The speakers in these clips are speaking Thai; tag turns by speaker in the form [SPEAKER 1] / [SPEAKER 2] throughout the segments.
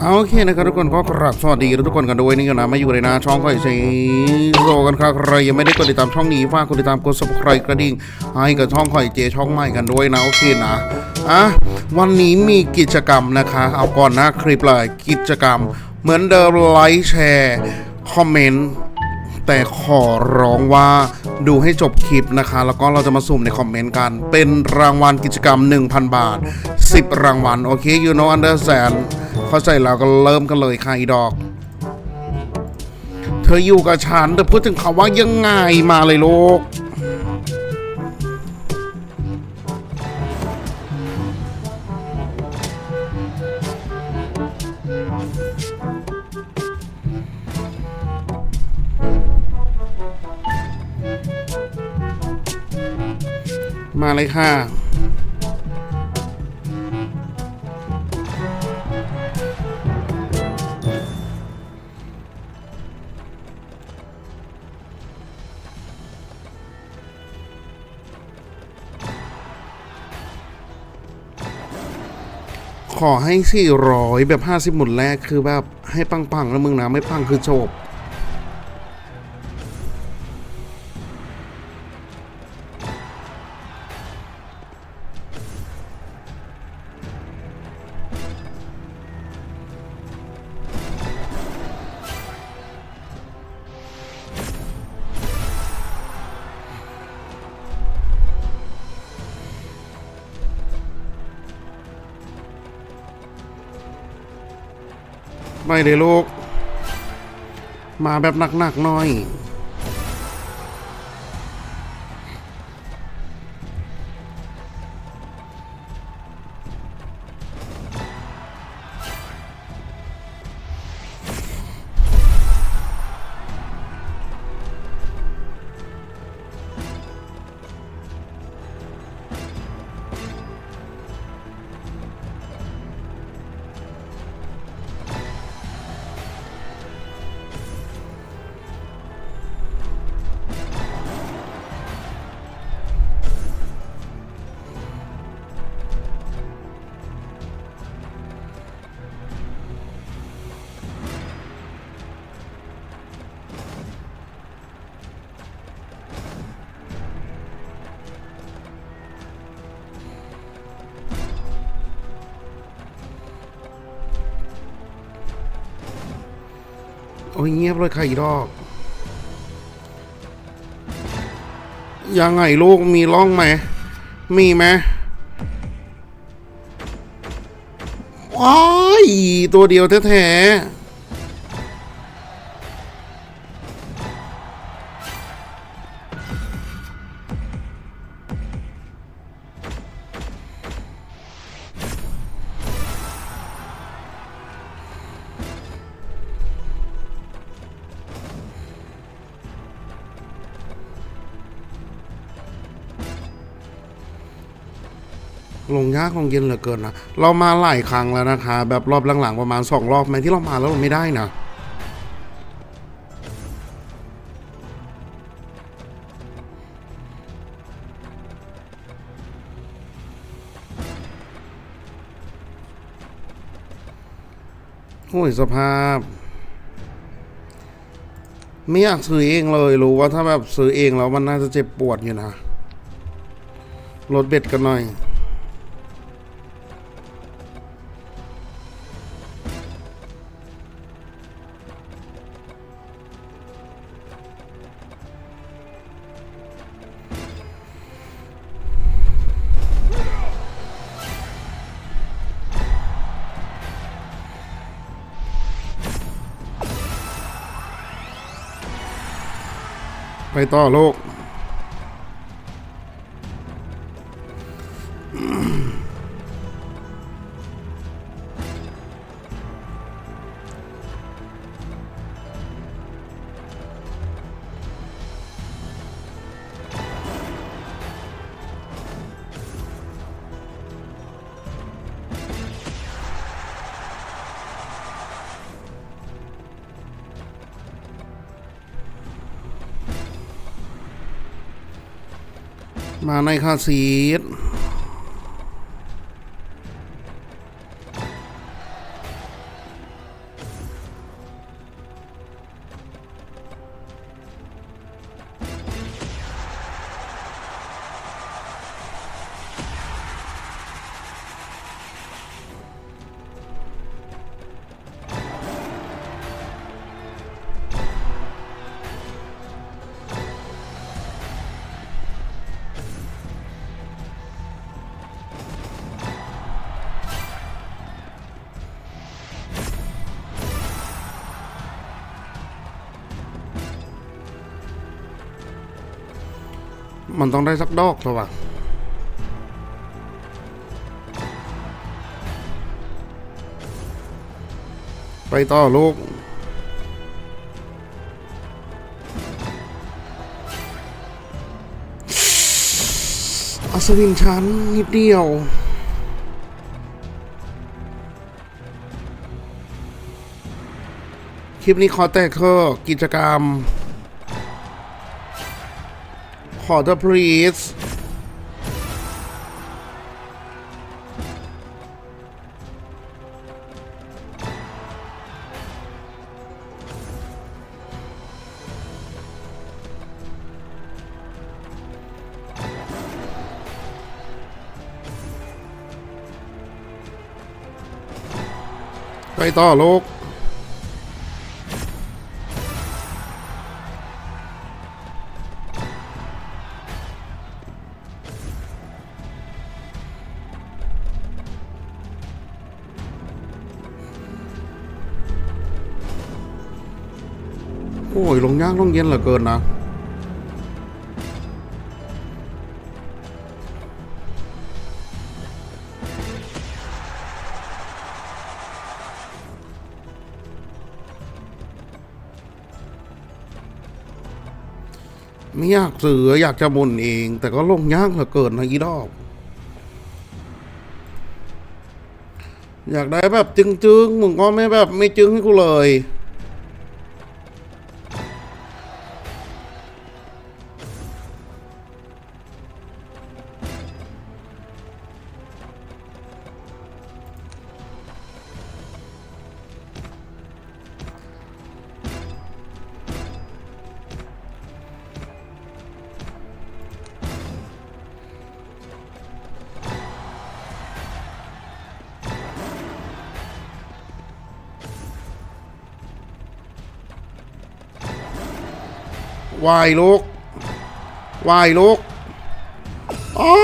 [SPEAKER 1] เอาโอเคนะครับทุกคนก็กราบสวัสดีทุกคนกันด้วยนี่กันนะมาอยู่ในหนาช่องก็ไอซีโซกันครับใครยังไม่ได้กดติดตามช่องนี้ฝากกดติดตามกด subscribe กระดิ่งให้กับช่องข่อยเจช่องใหม่กันด้วยนะโอเคนะอะวันนี้มีกิจกรรมนะคะ เอาก่อนนะคลิปเลยกิจกรรม เหมือนเดิมไลค์แชร์คอมเมนต์ แต่ขอร้องว่าดูให้จบคลิปนะคะ แล้วก็เราจะมาสุ่มในคอมเมนต์กัน เป็นรางวัลกิจกรรม 1,000 บาท 10 รางวัล โอเคยูโนอันเดอร์แซนเข้าใจแล้วก็เริ่มกันเลยค่ะอีดอก เธออยู่กับฉันเธอพูดถึงเขาว่ายังไงมาเลยลูก เลยค่ะ ขอให้ 400 แบบ 50 หมุนแรกคือแบบให้ปังๆนะมึงนะ ไม่ปังคือจบ ไม่เลยลูก มาแบบหนักๆหน่อย อ้ยเงียบเลยค่ะอีดอก ยังไงลูกมีร่องไหม มีไหมว้ายตัวเดียวแท้ๆ ลงยากลงเย็นเหลือเกินนะ เรามาหลายครั้งแล้วนะคะ แบบรอบหลังๆประมาณสองรอบไหมที่เรามาแล้วเราไม่ได้นะโอ้ยสภาพ ไม่อยากซื้อเองเลยรู้ว่าถ้าแบบซื้อเองแล้วมันน่าจะเจ็บปวดอยู่นะลดเบ็ดกันหน่อย ไปต่อลูก มาในคาซีด มันต้องได้สักดอกตัววะไปต่อลูก อัศวินชั้นนิดเดียว คลิปนี้ขอแต่เธอกิจกรรม ขอเธอ please ไป เย็นเหลือเกินนะ ไม่อยากเสืออยากจะบ่นเอง แต่ก็ลงยากเหลือเกินนะอีดอกอยากได้แบบจึงๆมึงก็ไม่แบบไม่จึงให้กูเลย วายลูกวายลูกโอ้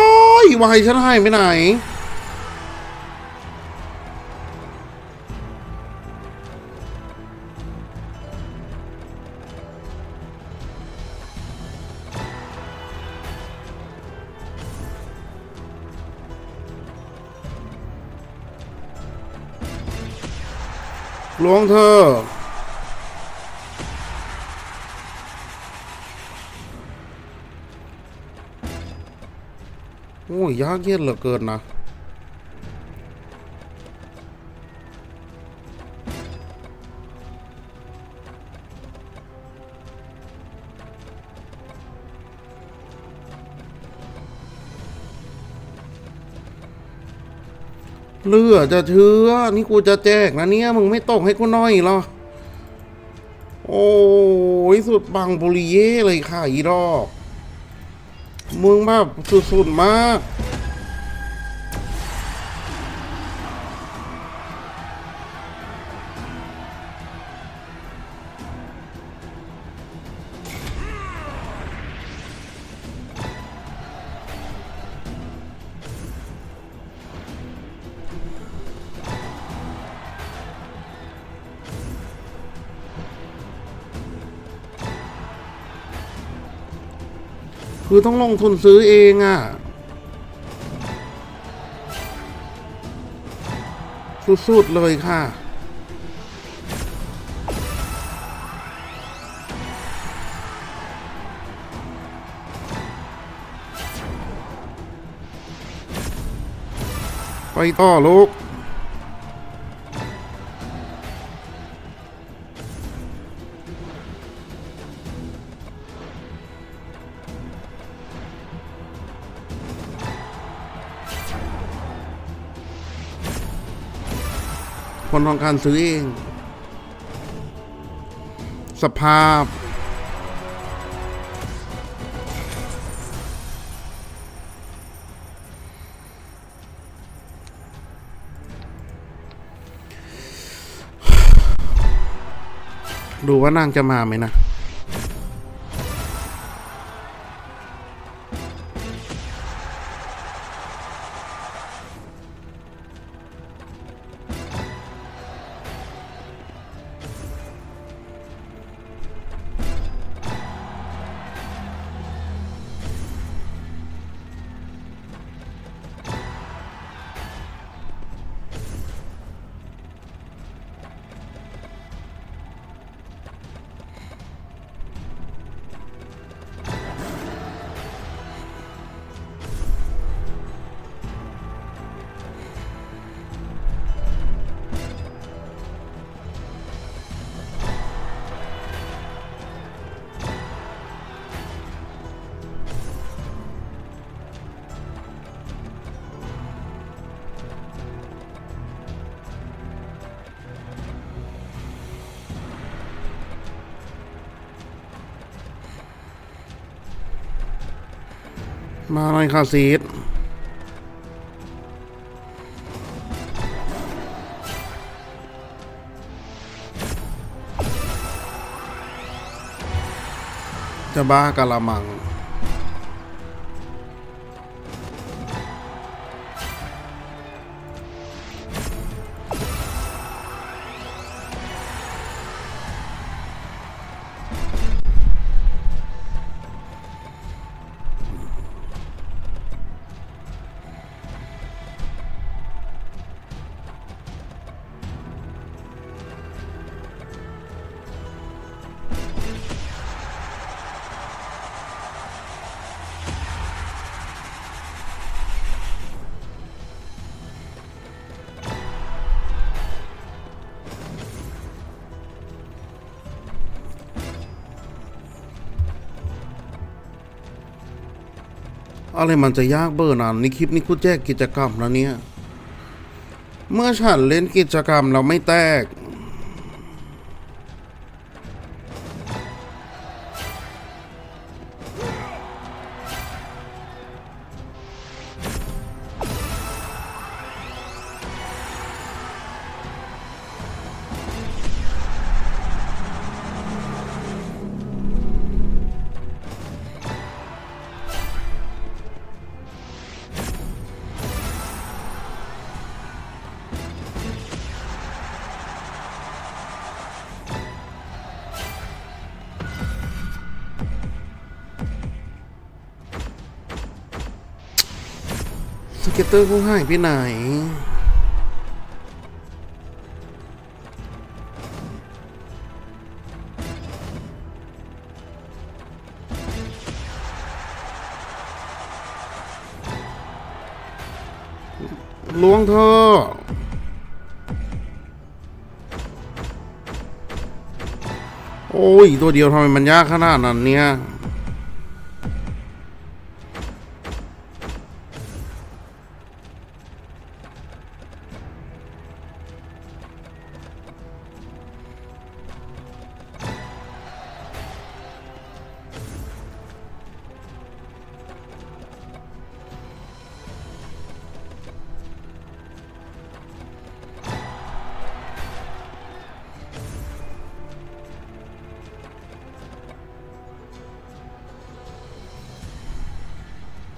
[SPEAKER 1] ยวายฉันให้ไปไหนหลวงเธอ ยยากเย็นเหลือเกินนะ เลือจะเชื้อนี่กูจะแจกนะเนี่ย มึงไม่ตกให้กูน่อยหรอ โอ้ยสุดบังบุรีเย่เลยค่ะอีดอกมึงแบบสุดๆมาก คือต้องลงทุนซื้อเองอะ่ะสุดๆเลยค่ะ ไปต่อลูก ของการซื้อเอง สภาพ ดูว่านางจะมาไหมนะ มาหน่อยค่ะซีดจะบ้ากะละมัง อะไรมันจะยากเบอร์นั้นนี่คลิปนี้กูแจกกิจกรรมแล้วเนี่ย เมื่อฉันเล่นกิจกรรมเราไม่แตก ก็ตเตอร์กูหายไปไหนล้วงเธอโอ้ย ตัวเดียวทำไมมันยากขนาดนั้นเนี่ย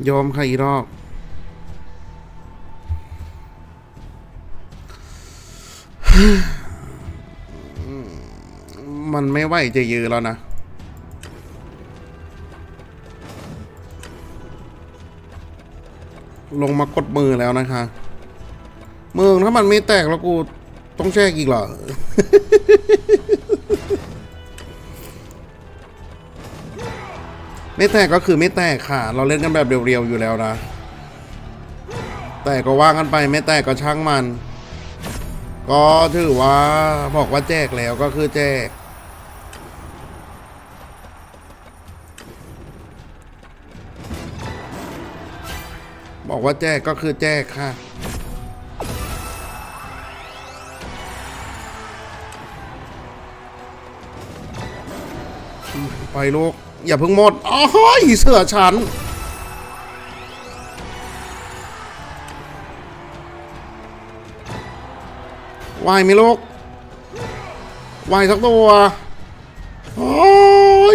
[SPEAKER 1] ยอมใครอีรอบมันไม่ไหวจะยือแล้วนะ ลงมากดมือแล้วนะคะมึงถ้ามันไม่แตกแล้วกู ต้องแช่อีกเหรอ ไม่แตกก็คือไม่แตกค่ะ เราเล่นกันแบบเรียวๆอยู่แล้วนะ แต่ก็ว่ากันไปไม่แตกก็ช่างมัน ก็ถือว่าบอกว่าแจกแล้วก็คือแจก บอกว่าแจกก็คือแจกค่ะไปลูก อย่าเพิ่งหมดอ๋อเสือฉัน วายไหมลูกวายสักตัวโอ้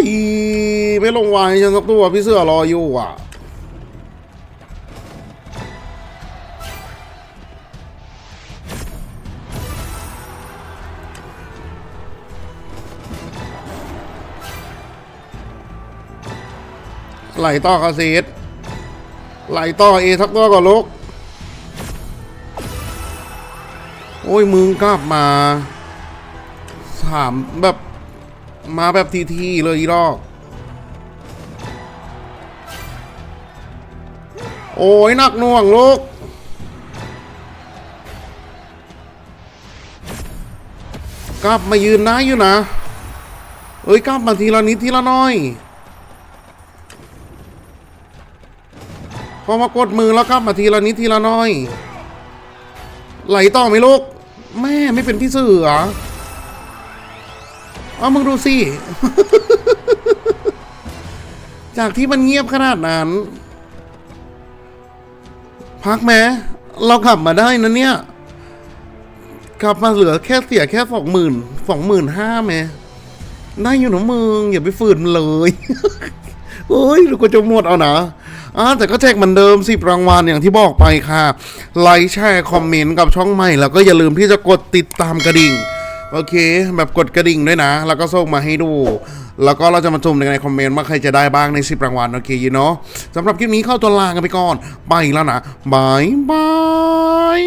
[SPEAKER 1] ยไม่ลงวายฉันสักตัว พี่เสือรออยู่อะ ไหลต่อคาซีดไหลต่อเอสักตัวก่อนลกโอ้ยมึงกลับมาถามแบบมาแบบทีๆเลยอีรอกโอ้ยหนักน่วงลูกกลับมายืนนะอยู่นะ เอ้ยกลับมาทีละนิดทีละน้อย พอมากดมือแล้วกลับมาทีละนิดทีละน้อย ไหลต่อไหมลูก แม่ไม่เป็นพี่เสือเอามึงดูสิ จากที่มันเงียบขนาดนั้น พักแม้เราขับมาได้นะเนี่ยขับมาเหลือแค่เสียแค่สองหมื่นสองหมื่นห้าแม้ได้อยู่นะมึงอย่าไปฝืนเลยเฮ้ยเราก็จะหมดเอานะ อ่าแต่ก็แจกเหมือนเดิมสิบรางวัลอย่างที่บอกไปค่ะ ไลค์แชร์คอมเมนต์กับช่องใหม่ แล้วก็อย่าลืมที่จะกดติดตามกระดิ่ง โอเค แบบกดกระดิ่งด้วยนะ แล้วก็ส่งมาให้ดู แล้วก็เราจะมาจุ่มในคอมเมนต์ว่าใครจะได้บ้างใน10รางวัลโอเคยูเนาะสำหรับคลิปนี้เข้าตัวลากันไปก่อน ไปแล้วนะบายบาย